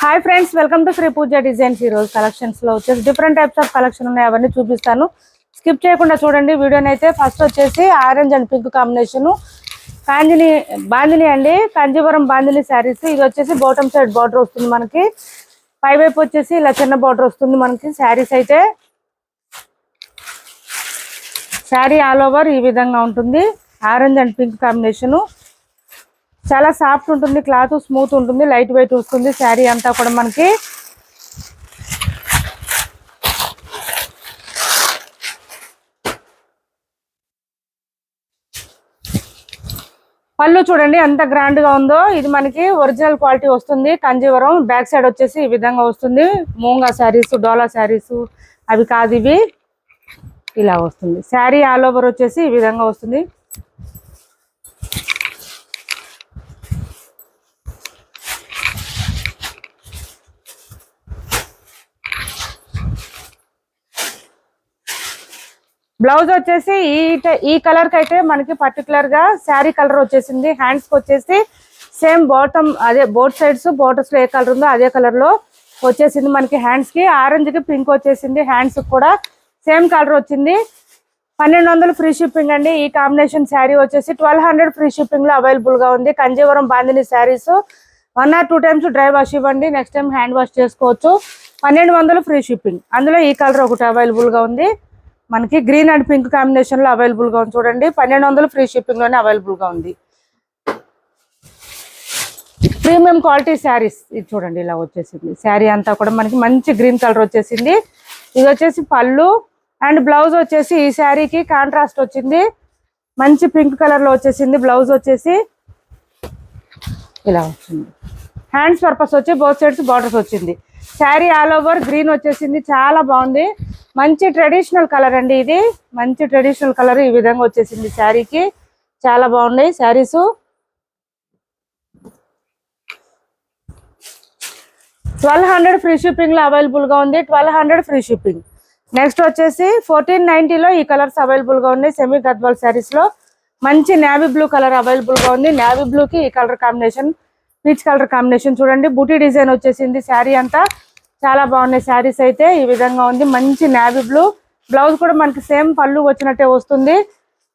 Hi friends welcome to Sri Pooja designs ఈ రోజు కలెక్షన్స్లో వచ్చేసి డిఫరెంట్ టైప్స్ ఆఫ్ కలెక్షన్ ఉన్నాయి. అవన్నీ చూపిస్తాను. స్కిప్ చేయకుండా చూడండి. వీడియోని అయితే ఫస్ట్ వచ్చేసి ఆరెంజ్ అండ్ పింక్ కాంబినేషన్ కాంజిని బాందిని అండి. కాంజీవరం బాందిని శారీస్ ఇది వచ్చేసి బాటమ్ సైడ్ బార్డర్ వస్తుంది మనకి. పై వైపు వచ్చేసి ఇలా చిన్న బార్డర్ వస్తుంది మనకి శారీస్ అయితే. శారీ ఆల్ ఓవర్ ఈ విధంగా ఉంటుంది. ఆరెంజ్ అండ్ పింక్ కాంబినేషను చాలా సాఫ్ట్ ఉంటుంది క్లాత్ స్మూత్ ఉంటుంది లైట్ వెయిట్ వస్తుంది శారీ అంతా కూడా మనకి. పళ్ళు చూడండి ఎంత గ్రాండ్గా ఉందో. ఇది మనకి ఒరిజినల్ క్వాలిటీ వస్తుంది. కంజీవరం బ్యాక్ సైడ్ వచ్చేసి ఈ విధంగా వస్తుంది. మూంగా శారీస్ డోలా శారీస్ అవి కాదు ఇవి. ఇలా వస్తుంది. శారీ ఆల్ ఓవర్ వచ్చేసి ఈ విధంగా వస్తుంది. బ్లౌజ్ వచ్చేసి ఈ ఈ కలర్కి అయితే మనకి పర్టికులర్గా శారీ కలర్ వచ్చేసింది. హ్యాండ్స్కి వచ్చేసి సేమ్ బాటమ్ అదే బోట్ సైడ్స్ బోటర్స్లో ఏ కలర్ ఉందో అదే కలర్లో వచ్చేసింది మనకి హ్యాండ్స్కి. ఆరెంజ్కి పింక్ వచ్చేసింది. హ్యాండ్స్ కూడా సేమ్ కలర్ వచ్చింది. పన్నెండు వందలు ఫ్రీ షిప్పింగ్ అండి. ఈ కాంబినేషన్ శారీ వచ్చేసి ట్వెల్వ్ హండ్రెడ్ ఫ్రీ షిప్పింగ్లో అవైలబుల్గా ఉంది. Kanjeevaram bandhani saris. One or two times dry wash ఇవ్వండి. నెక్స్ట్ టైం హ్యాండ్ వాష్ చేసుకోవచ్చు. పన్నెండు వందలు ఫ్రీ షిప్పింగ్ అందులో ఈ కలర్ ఒకటి అవైలబుల్గా ఉంది. మనకి గ్రీన్ అండ్ పింక్ కాంబినేషన్లో అవైలబుల్గా ఉంది. చూడండి పన్నెండు వందలు ఫ్రీ షిప్పింగ్లోనే అవైలబుల్గా ఉంది. ప్రీమియం క్వాలిటీ శారీస్ ఇది చూడండి ఇలా వచ్చేసింది. శారీ అంతా కూడా మనకి మంచి గ్రీన్ కలర్ వచ్చేసింది. ఇది వచ్చేసి పళ్ళు అండ్ బ్లౌజ్ వచ్చేసి ఈ శారీకి కాంట్రాస్ట్ వచ్చింది. మంచి పింక్ కలర్లో వచ్చేసింది. బ్లౌజ్ వచ్చేసి ఇలా వచ్చింది. హ్యాండ్స్ పర్పస్ వచ్చి బోత్ సైడ్స్ బార్డర్స్ వచ్చింది. శారీ ఆల్ ఓవర్ గ్రీన్ వచ్చేసింది చాలా బాగుంది. మంచి ట్రెడిషనల్ కలర్ అండి ఇది. మంచి ట్రెడిషనల్ కలర్ ఈ విధంగా వచ్చేసింది శారీకి. చాలా బాగున్నాయి శారీస్. ట్వెల్వ్ హండ్రెడ్ ఫ్రీ షిప్పింగ్లో లో అవైలబుల్గా ఉంది. Twelve hundred free shipping. Next వచ్చేసి ఫోర్టీన్ నైంటీలో ఈ కలర్స్ అవైలబుల్గా ఉన్నాయి సెమీ గద్వాల్ శారీస్లో మంచి నేవీ బ్లూ కలర్ అవైలబుల్గా ఉంది. నేవీ బ్లూ కి ఈ colour combination peach colour combination చూడండి. బూటీ డిజైన్ వచ్చేసింది శారీ అంతా. చాలా బాగున్నాయి శారీస్ అయితే ఈ విధంగా ఉంది. మంచి నావీ బ్లూ బ్లౌజ్ కూడా మనకి సేమ్ పళ్ళు వచ్చినట్టే వస్తుంది.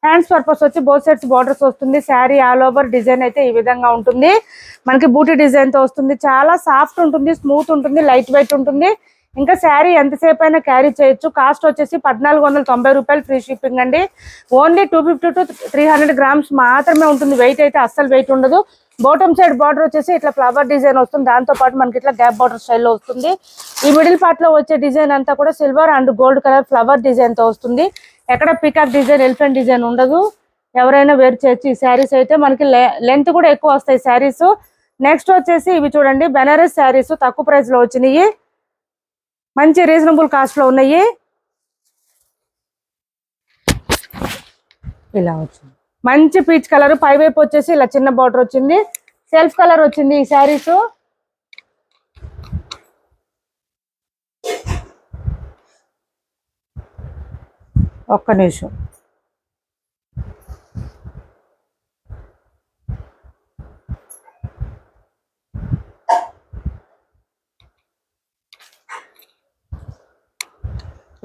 హ్యాండ్స్ పర్పస్ వచ్చి బోత్ సైడ్స్ బార్డర్స్ వస్తుంది. శారీ ఆల్ ఓవర్ డిజైన్ అయితే ఈ విధంగా ఉంటుంది. మనకి బూటీ డిజైన్తో వస్తుంది. చాలా సాఫ్ట్ ఉంటుంది స్మూత్ ఉంటుంది లైట్ వెయిట్ ఉంటుంది. ఇంకా శారీ ఎంతసేపు అయినా క్యారీ చేయొచ్చు. కాస్ట్ వచ్చేసి పద్నాలుగు వందల తొంభై రూపాయలు ఫ్రీ షిప్పింగ్ అండి. Only two fifty to three hundred grams మాత్రమే ఉంటుంది. వెయిట్ అయితే అస్సలు వెయిట్ ఉండదు. బాటమ్ సైడ్ బార్డర్ వచ్చేసి ఇట్లా ఫ్లవర్ డిజైన్ వస్తుంది. దాంతో పాటు మనకి ఇట్లా గ్యాప్ బార్డర్ స్టైల్లో వస్తుంది. ఈ మిడిల్ పార్ట్లో వచ్చే డిజైన్ అంతా కూడా silver and gold colour flower డిజైన్తో వస్తుంది. ఎక్కడ పికాక్ డిజైన్ ఎలిఫెంట్ డిజైన్ ఉండదు. ఎవరైనా వేరు చేయొచ్చు ఈ శారీస్ అయితే మనకి లెంత్ కూడా ఎక్కువ వస్తాయి శారీస్ నెక్స్ట్ వచ్చేసి ఇవి చూడండి. బెనారస్ శారీస్ తక్కువ ప్రైస్లో వచ్చినాయి. మంచి రీజనబుల్ కాస్ట్లో ఉన్నాయి. ఇలా వచ్చింది. మంచి పీచ్ కలర్ పై వైపు వచ్చేసి ఇలా చిన్న బార్డర్ వచ్చింది. సెల్ఫ్ కలర్ వచ్చింది ఈ శారీస్ ఒక్క నిమిషం.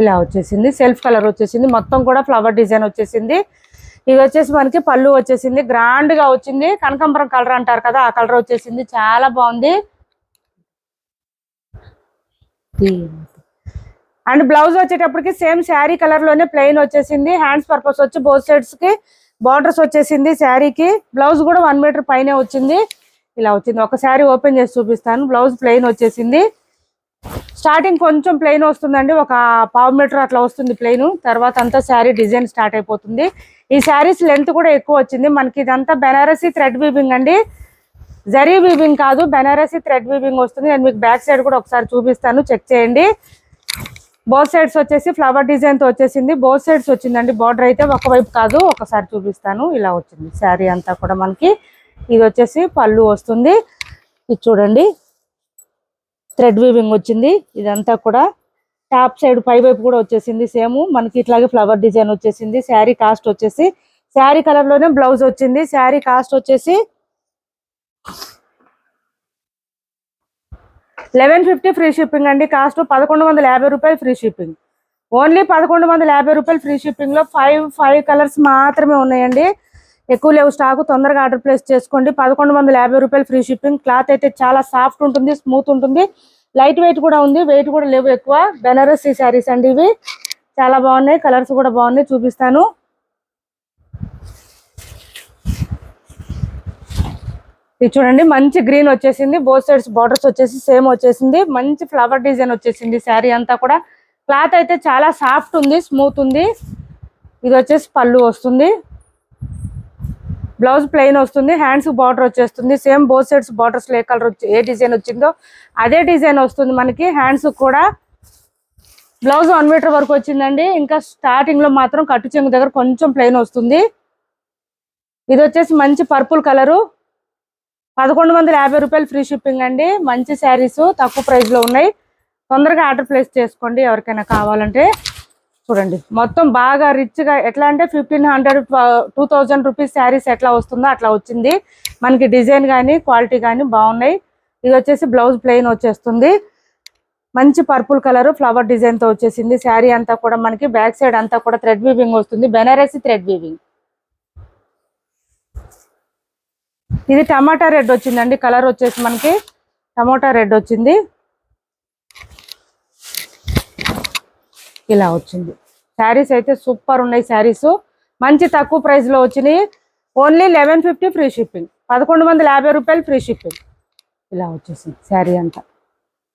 ఇలా వచ్చేసింది. సెల్ఫ్ కలర్ వచ్చేసింది. మొత్తం కూడా ఫ్లవర్ డిజైన్ వచ్చేసింది. ఇది వచ్చేసి మనకి పళ్ళు వచ్చేసింది. గ్రాండ్గా వచ్చింది. కనకంబరం కలర్ అంటారు కదా ఆ కలర్ వచ్చేసింది. చాలా బాగుంది. అండ్ బ్లౌజ్ వచ్చేటప్పటికి సేమ్ శారీ కలర్లోనే ప్లెయిన్ వచ్చేసింది. హ్యాండ్స్ పర్పస్ వచ్చి బోత్ సైడ్స్కి బార్డర్స్ వచ్చేసింది శారీకి. బ్లౌజ్ కూడా వన్ మీటర్ పైనే వచ్చింది. ఇలా వచ్చింది. ఒక శారీ ఓపెన్ చేసి చూపిస్తాను. బ్లౌజ్ ప్లెయిన్ వచ్చేసింది. స్టార్టింగ్ కొంచెం ప్లెయిన్ వస్తుందండి. ఒక పావు మీటర్ అట్లా వస్తుంది ప్లెయిన్. తర్వాత అంతా శారీ డిజైన్ స్టార్ట్ అయిపోతుంది. ఈ శారీస్ లెంత్ కూడా ఎక్కువ వచ్చింది. మనకి ఇదంతా బెనారసీ థ్రెడ్ వీవింగ్ అండి. జరీ వీవింగ్ కాదు బెనారసీ థ్రెడ్ వీవింగ్ వస్తుంది. నేను మీకు బ్యాక్ సైడ్ కూడా ఒకసారి చూపిస్తాను. చెక్ చేయండి. బోత్ సైడ్స్ వచ్చేసి ఫ్లవర్ డిజైన్తో వచ్చేసింది. బోత్ సైడ్స్ వచ్చిందండి. బార్డర్ అయితే ఒకవైపు కాదు ఒకసారి చూపిస్తాను. ఇలా వచ్చింది శారీ అంతా కూడా మనకి. ఇది వచ్చేసి పళ్ళు వస్తుంది. ఇది చూడండి. థ్రెడ్ వీవింగ్ వచ్చింది. ఇదంతా కూడా టాప్ సైడ్ పై వైపు కూడా వచ్చేసింది సేమ్. మనకి ఇట్లాగే ఫ్లవర్ డిజైన్ వచ్చేసింది. శారీ కాస్ట్ వచ్చేసి శారీ కలర్లోనే బ్లౌజ్ వచ్చింది. శారీ కాస్ట్ వచ్చేసి లెవెన్ ఫిఫ్టీ ఫ్రీ షిప్పింగ్ అండి. కాస్ట్ పదకొండు వందల యాభై రూపాయలు ఫ్రీ షిప్పింగ్. ఓన్లీ పదకొండు వందల యాభై రూపాయలు ఫ్రీ షిప్పింగ్లో ఫైవ్ ఫైవ్ కలర్స్ మాత్రమే ఉన్నాయండి. ఎక్కువ లేవు స్టాక్ తొందరగా ఆర్డర్ ప్లేస్ చేసుకోండి. పదకొండు వందల యాభై రూపాయలు ఫ్రీ షిప్పింగ్. క్లాత్ అయితే చాలా సాఫ్ట్ ఉంటుంది స్మూత్ ఉంటుంది. లైట్ వెయిట్ కూడా ఉంది వెయిట్ కూడా లేవు ఎక్కువ. బెనారసీ శారీస్ అండి ఇవి. చాలా బాగున్నాయి కలర్స్ కూడా బాగున్నాయి చూపిస్తాను. ఇది చూడండి మంచి గ్రీన్ వచ్చేసింది బోత్ సైడ్స్ బార్డర్స్ వచ్చేసి సేమ్ వచ్చేసింది. మంచి ఫ్లవర్ డిజైన్ వచ్చేసింది శారీ అంతా కూడా. క్లాత్ అయితే చాలా సాఫ్ట్ ఉంది స్మూత్ ఉంది. ఇది వచ్చేసి పళ్ళు వస్తుంది. బ్లౌజ్ ప్లెయిన్ వస్తుంది హ్యాండ్స్ బార్డర్ వచ్చేస్తుంది సేమ్ బోత్ సైడ్స్ బార్డర్స్ ఏ కలర్ వచ్చి ఏ డిజైన్ వచ్చిందో అదే డిజైన్ వస్తుంది మనకి. హ్యాండ్స్ కూడా బ్లౌజ్ వన్ మీటర్ వరకు వచ్చిందండి. ఇంకా స్టార్టింగ్లో మాత్రం కట్టు చెంగు దగ్గర కొంచెం ప్లెయిన్ వస్తుంది. ఇది వచ్చేసి మంచి పర్పుల్ కలరు. పదకొండు వందల యాభై రూపాయలు ఫ్రీ షిప్పింగ్ అండి. మంచి శారీస్ తక్కువ ప్రైస్లో ఉన్నాయి. తొందరగా ఆర్డర్ ప్లేస్ చేసుకోండి ఎవరికైనా కావాలంటే. చూడండి. మొత్తం బాగా రిచ్గా ఎట్లా అంటే fifteen hundred two thousand rupees saris ఎట్లా వస్తుందో అట్లా వచ్చింది. మనకి డిజైన్ కానీ క్వాలిటీ కానీ బాగున్నాయి. ఇది వచ్చేసి బ్లౌజ్ ప్లెయిన్ వచ్చేస్తుంది. మంచి పర్పుల్ కలర్ ఫ్లవర్ డిజైన్తో వచ్చేసింది. శారీ అంతా కూడా మనకి బ్యాక్ సైడ్ అంతా కూడా థ్రెడ్ వీవింగ్ వస్తుంది. బెనారసి థ్రెడ్ వీవింగ్ ఇది టమాటా రెడ్ వచ్చిందండి. కలర్ వచ్చేసి మనకి టమాటా రెడ్ వచ్చింది. ఇలా వచ్చింది. శారీస్ అయితే సూపర్ ఉన్నాయి శారీస్. మంచి తక్కువ ప్రైస్లో వచ్చినాయి. Only eleven fifty free shipping పదకొండు వందల యాభై రూపాయలు ఫ్రీ షిప్పింగ్ ఇలా వచ్చేసింది శారీ అంతా.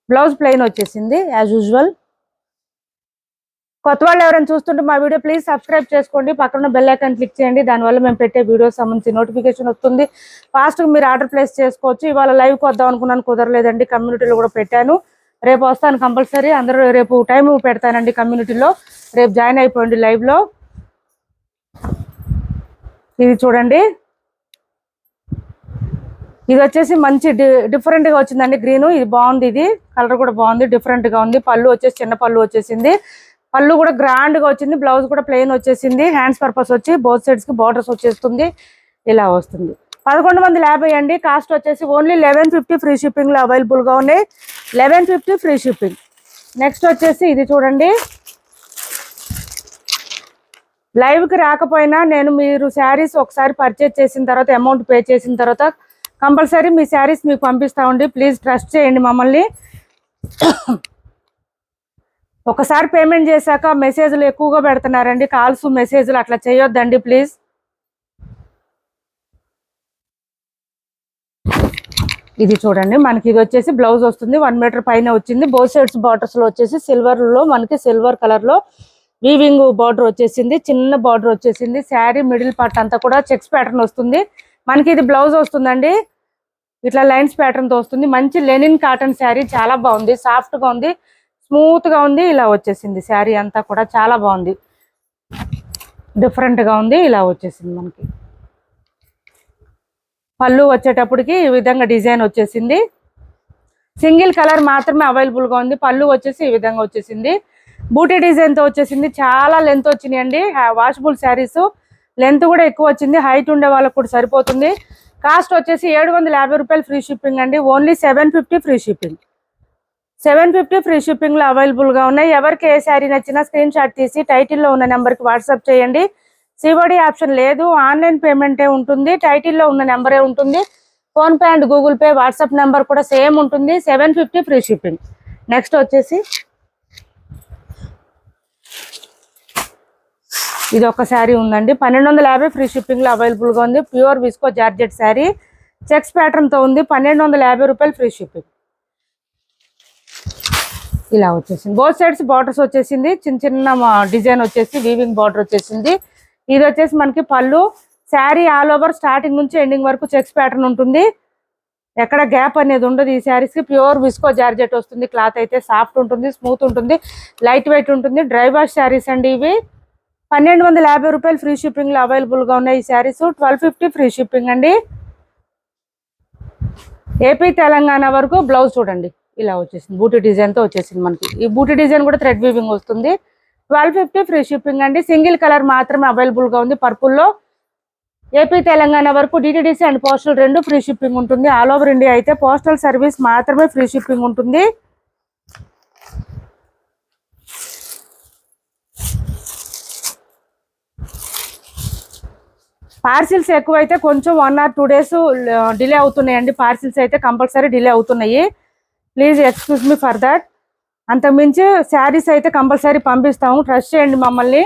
బ్లౌజ్ ప్లెయిన్ వచ్చేసింది యాజ్ యూజువల్ కొత్త వాళ్ళు ఎవరైనా చూస్తుంటే మా వీడియో ప్లీజ్ సబ్స్క్రైబ్ చేసుకోండి. పక్కన బెల్ ఐకాన్ క్లిక్ చేయండి. దానివల్ల మేము పెట్టే వీడియోస్ సంబంధించి నోటిఫికేషన్ వస్తుంది. ఫాస్ట్గా మీరు ఆర్డర్ ప్లేస్ చేసుకోవచ్చు. ఇవాళ లైవ్కి వద్దాం అనుకున్నాను కుదరలేదండి. కమ్యూనిటీలో కూడా పెట్టాను. రేపు వస్తాను కంపల్సరీ. అందరూ రేపు టైం పెడతానండి కమ్యూనిటీలో. రేపు జాయిన్ అయిపోండి లైవ్లో. ఇది చూడండి. ఇది వచ్చేసి మంచి డి- డిఫరెంట్గా వచ్చిందండి గ్రీన్. ఇది బాగుంది ఇది. కలర్ కూడా బాగుంది డిఫరెంట్గా ఉంది. పళ్ళు వచ్చేసి చిన్న పళ్ళు వచ్చేసింది. పళ్ళు కూడా గ్రాండ్గా వచ్చింది. బ్లౌజ్ కూడా ప్లెయిన్ వచ్చేసింది. హ్యాండ్స్ పర్పస్ వచ్చి బోత్ సైడ్స్కి బార్డర్స్ వచ్చేస్తుంది. ఇలా వస్తుంది. పదకొండు వందల యాభై అండి కాస్ట్ వచ్చేసి ఓన్లీ లెవెన్ ఫిఫ్టీ ఫ్రీ షిప్పింగ్లో అవైలబుల్గా ఉన్నాయి. Eleven fifty free shipping. Next వచ్చేసి ఇది చూడండి. లైవ్కి రాకపోయినా నేను మీరు శారీస్ ఒకసారి పర్చేజ్ చేసిన తర్వాత అమౌంట్ పే చేసిన తర్వాత కంపల్సరీ మీ శారీస్ మీకు పంపిస్తా ఉండి ప్లీజ్ ట్రస్ట్ చేయండి మమ్మల్ని. ఒకసారి పేమెంట్ చేశాక మెసేజ్లు ఎక్కువగా పెడుతున్నారండి. కాల్స్ మెసేజ్లు అట్లా చేయొద్దండి ప్లీజ్ ఇది చూడండి. మనకి ఇది వచ్చేసి బ్లౌజ్ వస్తుంది. వన్ మీటర్ పైన వచ్చింది. బోత్ సైడ్స్ బార్డర్స్లో వచ్చేసి సిల్వర్లో మనకి సిల్వర్ కలర్లో వీవింగ్ బార్డర్ వచ్చేసింది. చిన్న బార్డర్ వచ్చేసింది. శారీ మిడిల్ పార్ట్ అంతా కూడా చెక్స్ ప్యాటర్న్ వస్తుంది. మనకి ఇది బ్లౌజ్ వస్తుందండి. ఇట్లా లైన్స్ ప్యాటర్న్తో వస్తుంది. మంచి లెనిన్ కాటన్ శారీ చాలా బాగుంది. సాఫ్ట్గా ఉంది. స్మూత్గా ఉంది. ఇలా వచ్చేసింది. శారీ అంతా కూడా చాలా బాగుంది. డిఫరెంట్గా ఉంది. ఇలా వచ్చేసింది మనకి. పళ్ళు వచ్చేటప్పటికి ఈ విధంగా డిజైన్ వచ్చేసింది. సింగిల్ కలర్ మాత్రమే అవైలబుల్గా ఉంది. పళ్ళు వచ్చేసి ఈ విధంగా వచ్చేసింది. బూటీ డిజైన్తో వచ్చేసింది. చాలా లెంత్ వచ్చినాయండి. వాషబుల్ శారీస్. లెంత్ కూడా ఎక్కువ వచ్చింది. హైట్ ఉండే వాళ్ళకు కూడా సరిపోతుంది. కాస్ట్ వచ్చేసి ఏడు వందల యాభై రూపాయలు ఫ్రీ షిప్పింగ్ అండి. Only seven fifty free shipping. Seven fifty free షిప్పింగ్లో అవైలబుల్గా ఉన్నాయి. ఎవరికి ఏ శారీ నచ్చినా స్క్రీన్ షాట్ తీసి టైటిల్లో ఉన్న నెంబర్కి వాట్సాప్ చేయండి. సిఓడి ఆప్షన్ లేదు ఆన్లైన్ పేమెంటే ఉంటుంది టైటిల్లో ఉన్న నెంబరే ఉంటుంది. PhonePe and Google Pay WhatsApp number కూడా సేమ్ ఉంటుంది seven fifty free shipping. Next వచ్చేసి ఇది ఒక శారీ ఉందండి. పన్నెండు వందల యాభై ఫ్రీ షిప్పింగ్లో అవైలబుల్గా ఉంది. Pure viscose georgette sari. Checks ప్యాటర్న్తో ఉంది. పన్నెండు వందల యాభై రూపాయలు ఫ్రీ షిప్పింగ్. ఇలా వచ్చేసింది. బోత్ సైడ్స్ బార్డర్స్ వచ్చేసింది. చిన్న చిన్న డిజైన్ వచ్చేసి వీవింగ్ బార్డర్ వచ్చేసింది. ఇది వచ్చేసి మనకి పళ్ళు. శారీ ఆల్ ఓవర్ స్టార్టింగ్ నుంచి ఎండింగ్ వరకు చెక్స్ ప్యాటర్న్ ఉంటుంది. ఎక్కడ గ్యాప్ అనేది ఉండదు ఈ శారీస్కి ప్యూర్ విస్కో జార్జెట్ వస్తుంది. క్లాత్ అయితే సాఫ్ట్ ఉంటుంది స్మూత్ ఉంటుంది లైట్ వెయిట్ ఉంటుంది. డ్రై వాష్ శారీస్ అండి ఇవి. పన్నెండు వందల యాభై రూపాయలు ఫ్రీ షిప్పింగ్లో అవైలబుల్గా ఉన్నాయి ఈ saris. Twelve fifty free shipping అండి. ఏపీ తెలంగాణ వరకు బ్లౌజ్ చూడండి. ఇలా వచ్చేసింది. బూటీ డిజైన్తో వచ్చేసింది మనకి. ఈ బూటీ డిజైన్ కూడా థ్రెడ్ వీవింగ్ వస్తుంది. ట్వెల్వ్ ఫిఫ్టీ ఫ్రీ షిప్పింగ్ అండి. సింగిల్ కలర్ మాత్రమే అవైలబుల్గా ఉంది పర్పుల్లో. ఏపీ తెలంగాణ వరకు డిటిడిసి అండ్ పోస్టల్ రెండు ఫ్రీ షిప్పింగ్ ఉంటుంది. ఆల్ ఓవర్ ఇండియా అయితే పోస్టల్ సర్వీస్ మాత్రమే ఫ్రీ షిప్పింగ్ ఉంటుంది. పార్సిల్స్ ఎక్కువైతే కొంచెం one or two days delay అవుతున్నాయండి. పార్సిల్స్ అయితే కంపల్సరీ డిలే అవుతున్నాయి. Please excuse me for that. అంతకుమించి శారీస్ అయితే కంపల్సరీ పంపిస్తాము. ట్రస్ట్ చేయండి మమ్మల్ని.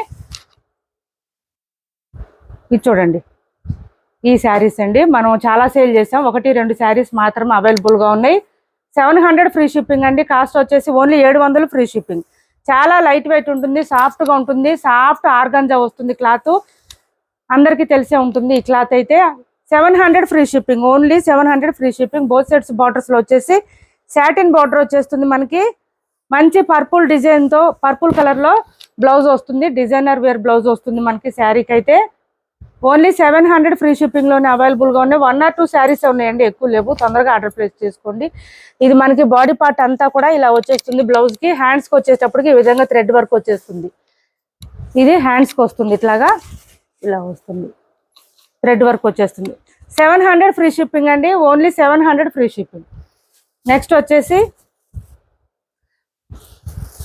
ఇది చూడండి. ఈ శారీస్ అండి. మనం చాలా సేల్ చేసాం. ఒకటి రెండు శారీస్ మాత్రం అవైలబుల్గా ఉన్నాయి. సెవెన్ హండ్రెడ్ ఫ్రీ షిప్పింగ్ అండి. కాస్ట్ వచ్చేసి ఓన్లీ ఏడు వందలు ఫ్రీ షిప్పింగ్. చాలా లైట్ వెయిట్ ఉంటుంది. సాఫ్ట్గా ఉంటుంది. సాఫ్ట్ ఆర్గంజా వస్తుంది క్లాత్. అందరికీ తెలిసే ఉంటుంది ఈ క్లాత్ అయితే. Seven hundred free shipping. Only seven hundred free shipping. Both sets బార్డర్స్లో వచ్చేసి సాటిన్ బార్డర్ వచ్చేస్తుంది మనకి. మంచి పర్పుల్ డిజైన్తో పర్పుల్ కలర్లో బ్లౌజ్ వస్తుంది. డిజైనర్ వేర్ బ్లౌజ్ వస్తుంది మనకి శారీకి అయితే ఓన్లీ సెవెన్ హండ్రెడ్ ఫ్రీ షిప్పింగ్లోనే అవైలబుల్గా ఉన్నాయి. వన్ ఆర్ టూ శారీస్ ఉన్నాయండి ఎక్కువ లేవు. తొందరగా ఆర్డర్ ప్లేస్ చేసుకోండి. ఇది మనకి బాడీ పార్ట్ అంతా కూడా ఇలా వచ్చేస్తుంది బ్లౌజ్కి హ్యాండ్స్కి వచ్చేటప్పటికి ఈ విధంగా థ్రెడ్ వర్క్ వచ్చేస్తుంది. ఇది హ్యాండ్స్కి వస్తుంది ఇట్లాగా. ఇలా వస్తుంది. థ్రెడ్ వర్క్ వచ్చేస్తుంది. సెవెన్ హండ్రెడ్ ఫ్రీ షిప్పింగ్ అండి. Only seven hundred free shipping. Next వచ్చేసి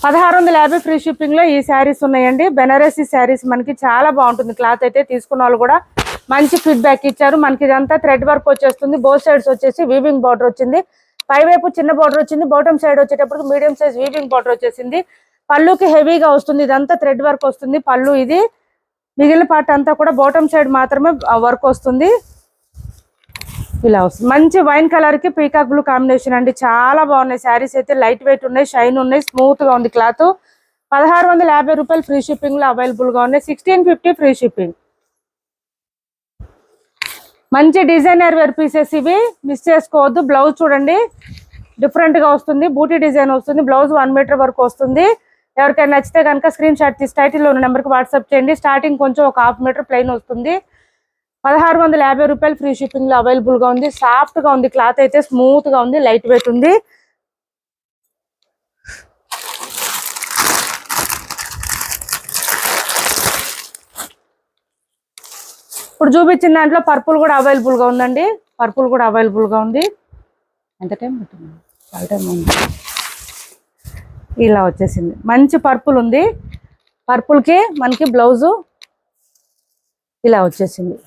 పదహారు వందల యాభై ఫ్రీ షిప్పింగ్లో ఈ శారీస్ ఉన్నాయండి. బెనారసీ శారీస్ మనకి చాలా బాగుంటుంది. క్లాత్ అయితే తీసుకున్న వాళ్ళు కూడా మంచి ఫీడ్బ్యాక్ ఇచ్చారు. మనకి ఇదంతా థ్రెడ్ వర్క్ వచ్చేస్తుంది. బోత్ సైడ్స్ వచ్చేసి వీవింగ్ బార్డర్ వచ్చింది. పైవైపు చిన్న బార్డర్ వచ్చింది. బాటమ్ సైడ్ వచ్చేటప్పుడు మీడియం సైజ్ వీవింగ్ బార్డర్ వచ్చేసింది. పళ్ళుకి హెవీగా వస్తుంది. ఇదంతా థ్రెడ్ వర్క్ వస్తుంది. పళ్ళు ఇది మిగిలిన పార్ట్ అంతా కూడా బాటమ్ సైడ్ మాత్రమే వర్క్ వస్తుంది. ఇలా వస్తుంది మంచి వైన్ కలర్కి పీకాక్ బ్లూ కాంబినేషన్ అండి. చాలా బాగున్నాయి. శారీస్ అయితే లైట్ వెయిట్ ఉన్నాయి షైన్ ఉన్నాయి స్మూత్గా ఉంది క్లాత్. పదహారు వందల యాభై రూపాయలు ఫ్రీ షిప్పింగ్లో అవైలబుల్గా ఉన్నాయి. Sixteen fifty free shipping. మంచి డిజైనర్ వేర్ పీసెస్ ఇవి. మిస్ చేసుకోవద్దు. బ్లౌజ్ చూడండి. డిఫరెంట్గా వస్తుంది. బూటీ డిజైన్ వస్తుంది. బ్లౌజ్ వన్ మీటర్ వరకు వస్తుంది. ఎవరికైనా నచ్చితే కనుక స్క్రీన్ షాట్ తీసి టైటిల్లో ఉన్న నెంబర్కి వాట్సాప్ చేయండి. స్టార్టింగ్ కొంచెం ఒక హాఫ్ మీటర్ ప్లెయిన్ వస్తుంది. పదహారు వందల యాభై రూపాయలు ఫ్రీ షిప్పింగ్లో అవైలబుల్గా ఉంది. సాఫ్ట్గా ఉంది. క్లాత్ అయితే స్మూత్గా ఉంది. లైట్ వెయిట్ ఉంది. ఇప్పుడు చూపించిన దాంట్లో పర్పుల్ కూడా అవైలబుల్గా ఉందండి. పర్పుల్ కూడా అవైలబుల్గా ఉంది. ఎంత టైం పట్టింది చాలా టైం ఉంది. ఇలా వచ్చేసింది. మంచి పర్పుల్ ఉంది. పర్పుల్కి మనకి బ్లౌజు ఇలా వచ్చేసింది.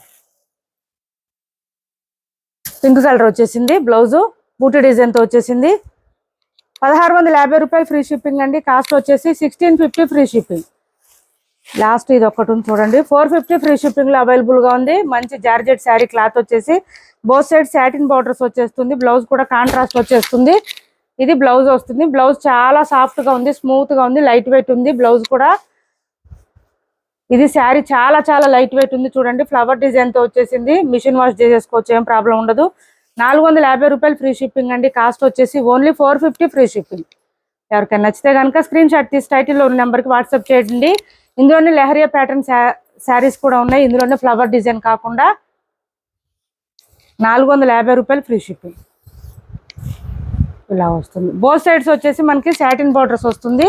పింక్ కలర్ వచ్చేసింది. బ్లౌజు బూటీ డిజైన్తో వచ్చేసింది. పదహారు వందల యాభై రూపాయలు ఫ్రీ షిప్పింగ్ అండి. కాస్ట్ వచ్చేసి sixteen fifty free shipping. Last ఇది ఒకటి ఉంది చూడండి. ఫోర్ ఫిఫ్టీ ఫ్రీ షిప్పింగ్లో అవైలబుల్గా ఉంది. మంచి జార్జెట్ శారీ క్లాత్ వచ్చేసి బోత్ సైడ్ సాటిన్ బార్డర్స్ వచ్చేస్తుంది. బ్లౌజ్ కూడా కాంట్రాస్ట్ వచ్చేస్తుంది. ఇది బ్లౌజ్ వస్తుంది. బ్లౌజ్ చాలా సాఫ్ట్గా ఉంది స్మూత్గా ఉంది లైట్ వెయిట్ ఉంది. బ్లౌజ్ కూడా ఇది శారీ చాలా చాలా లైట్ వెయిట్ ఉంది చూడండి. ఫ్లవర్ డిజైన్తో వచ్చేసింది. మిషన్ వాష్ చేసేసుకోవచ్చు ఏం ప్రాబ్లం ఉండదు. నాలుగు వందల యాభై రూపాయలు ఫ్రీ షిప్పింగ్ అండి. కాస్ట్ వచ్చేసి only four fifty free shipping. ఎవరికైనా నచ్చితే కనుక స్క్రీన్ షాట్ తీసి టైటిల్లో ఉన్న నెంబర్కి వాట్సాప్ చేయండి. ఇందులోనే లెహరియా ప్యాటర్న్ శారీస్ కూడా ఉన్నాయి. ఇందులోనే ఫ్లవర్ డిజైన్ కాకుండా నాలుగు వందల యాభై రూపాయలు ఫ్రీ షిప్పింగ్. ఇలా వస్తుంది. బోత్ సైడ్స్ వచ్చేసి మనకి సాటిన్ బార్డర్స్ వస్తుంది.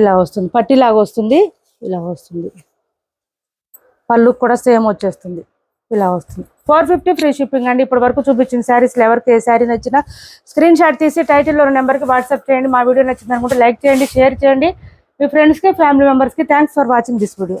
ఇలా వస్తుంది. పట్టిలాగా వస్తుంది. ఇలా వస్తుంది. పళ్ళు కూడా సేమ్ వచ్చేస్తుంది. ఇలా వస్తుంది. ఫోర్ ఫిఫ్టీ ఫ్రీ షిప్పింగ్ అండి. ఇప్పటి వరకు చూపించిన శారీస్ ఎవరికి ఏ శారీ నచ్చినా స్క్రీన్ షాట్ తీసి టైటిల్లో నెంబర్కి వాట్సాప్ చేయండి. మా వీడియో నచ్చింది అనుకుంటే లైక్ చేయండి షేర్ చేయండి. మీ ఫ్రెండ్స్కి ఫ్యామిలీ మెంబర్స్కి thanks for watching this video.